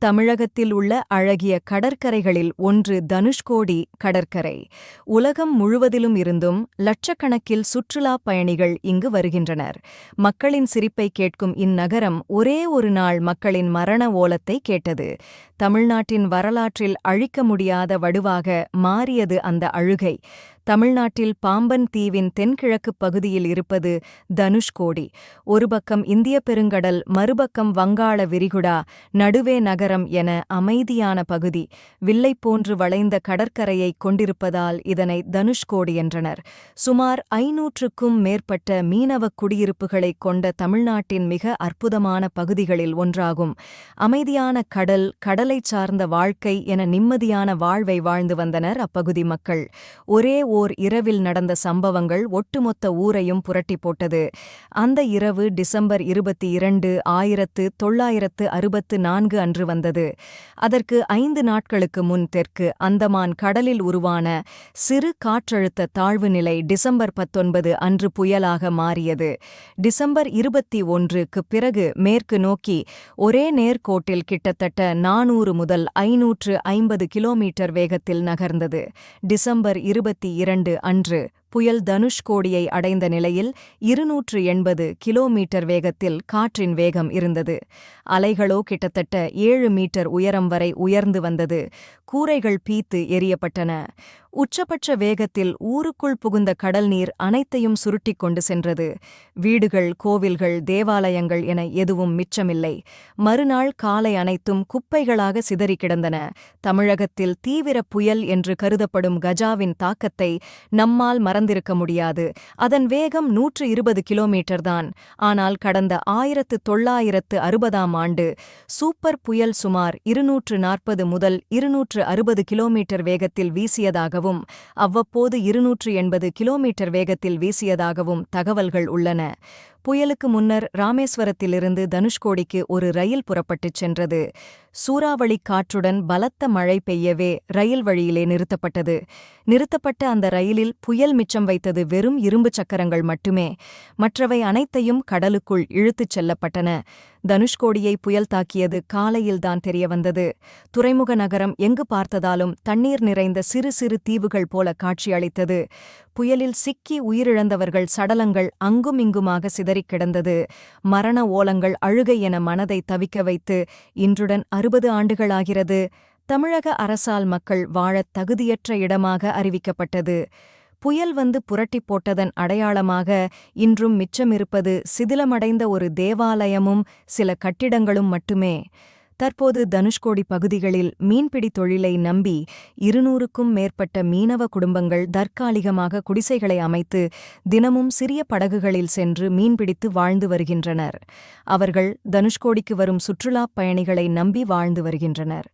தமிழகத்தில் உள்ள அழகிய கடற்கரைகளில் ஒன்று தனுஷ்கோடி கடற்கரை. உலகம் முழுவதிலும் இருந்தும் லட்சக்கணக்கில் சுற்றுலாப் பயணிகள் இங்கு வருகின்றனர். மக்களின் சிரிப்பை கேட்கும் இந்நகரம் ஒரே ஒரு நாள் மக்களின் மரண ஓலத்தை கேட்டது. தமிழ்நாட்டின் வரலாற்றில் அழிக்க முடியாத வடுவாக மாறியது அந்த அழுகை. தமிழ்நாட்டில் பாம்பன் தீவின் தென்கிழக்கு பகுதியில் இருப்பது தனுஷ்கோடி ஒரு பக்கம் இந்திய பெருங்கடல் மறுபக்கம் வங்காள விரிகுடா நடுவே நகரம் என அமைதியான பகுதி. வில்லை போன்று வளைந்த கடற்கரையை கொண்டிருப்பதால் இதனை தனுஷ்கோடி என்றனர். சுமார் ஐநூற்றுக்கும் மேற்பட்ட மீனவக் குடியிருப்புகளைக் கொண்ட தமிழ்நாட்டின் மிக அற்புதமான பகுதிகளில் ஒன்றாகும். அமைதியான கடல் கடலை சார்ந்த வாழ்க்கை என நிம்மதியான வாழ்வை வாழ்ந்து வந்தனர் அப்பகுதி மக்கள். ஒரே ஓர் இரவில் நடந்த சம்பவங்கள் ஒட்டுமொத்த ஊரையும் புரட்டி போட்டது. அந்த இரவு டிசம்பர் இருபத்தி இரண்டு ஆயிரத்து தொள்ளாயிரத்து அறுபத்து நான்கு அன்று வந்தது. அதற்கு ஐந்து நாட்களுக்கு முன் தெற்கு அந்தமான் கடலில் உருவான சிறு காற்றழுத்த தாழ்வு நிலை டிசம்பர் பத்தொன்பது அன்று புயலாக மாறியது. டிசம்பர் இருபத்தி ஒன்றுக்கு பிறகு மேற்கு நோக்கி ஒரே நேர்கோட்டில் கிட்டத்தட்ட நானூறு முதல் ஐநூற்று ஐம்பது கிலோமீட்டர் வேகத்தில் நகர்ந்தது. டிசம்பர் இருபத்தி இரண்டு அன்று. புயல் தனுஷ்கோடியை அடைந்த நிலையில் இருநூற்று எண்பது கிலோமீட்டர் வேகத்தில் காற்றின் வேகம் இருந்தது. அலைகளோ கிட்டத்தட்ட ஏழு மீட்டர் உயரம் வரை உயர்ந்து வந்தது. கூரைகள் பீத்து எரியப்பட்டன உச்சபட்ச வேகத்தில் ஊருக்குள் புகுந்த கடல் நீர் அனைத்தையும் சுருட்டிக் கொண்டு சென்றது. வீடுகள் கோவில்கள் தேவாலயங்கள் என எதுவும் மிச்சமில்லை. மறுநாள் காலை அனைத்தும் குப்பைகளாக சிதறி கிடந்தன. தமிழகத்தில் தீவிர புயல் என்று கருதப்படும் கஜாவின் தாக்கத்தை நம்மால் மற மறந்திருக்க முடியாது. அதன் வேகம் நூற்று இருபது கிலோமீட்டர் தான். ஆனால் கடந்த ஆயிரத்து தொள்ளாயிரத்து அறுபதாம் ஆண்டு சூப்பர் புயல் சுமார் இருநூற்று நாற்பது முதல் இருநூற்று அறுபது கிலோமீட்டர் வேகத்தில் வீசியதாகவும் அவ்வப்போது இருநூற்று எண்பது கிலோமீட்டர் வேகத்தில் வீசியதாகவும் தகவல்கள் உள்ளன. புயலுக்கு முன்னர் ராமேஸ்வரத்திலிருந்து தனுஷ்கோடிக்கு ஒரு ரயில் புறப்பட்டுச் சென்றது. சூறாவளி காற்றுடன் பலத்த மழை பெய்யவே ரயில் வழியிலே நிறுத்தப்பட்டது. நிறுத்தப்பட்ட அந்த ரயிலில் புயல் மிச்சம் வைத்தது வெறும் இரும்பு சக்கரங்கள் மட்டுமே. மற்றவை அனைத்தையும் கடலுக்குள் இழுத்துச் செல்லப்பட்டன. தனுஷ்கோடியை புயல் தாக்கியது காலையில்தான் தெரியவந்தது. துறைமுக நகரம் எங்கு பார்த்ததாலும் தண்ணீர் நிறைந்த சிறு சிறு தீவுகள் போல காட்சியளித்தது. புயலில் சிக்கி உயிரிழந்தவர்கள் சடலங்கள் அங்கும் இங்குமாக சிதறிக் கிடந்தது. மரண ஓலங்கள் அழுகை என மனதை தவிக்க வைத்து இன்றுடன் அறுபது ஆண்டுகளாகிறது. தமிழக அரசால் மக்கள் வாழத் தகுதியற்ற இடமாக அறிவிக்கப்பட்டது. புயல் வந்து புரட்டிப் போட்டதன் அடையாளமாக இன்றும் மிச்சமிருப்பது சிதிலமடைந்த ஒரு தேவாலயமும் சில கட்டிடங்களும் மட்டுமே. தற்போது தனுஷ்கோடி பகுதிகளில் மீன்பிடி தொழிலை நம்பி இருநூறுக்கும் மேற்பட்ட மீனவ குடும்பங்கள் தற்காலிகமாக குடிசைகளை அமைத்து தினமும் சிறிய படகுகளில் சென்று மீன்பிடித்து வாழ்ந்து வருகின்றனர். அவர்கள் தனுஷ்கோடிக்கு வரும் சுற்றுலாப் பயணிகளை நம்பி வாழ்ந்து வருகின்றனர்.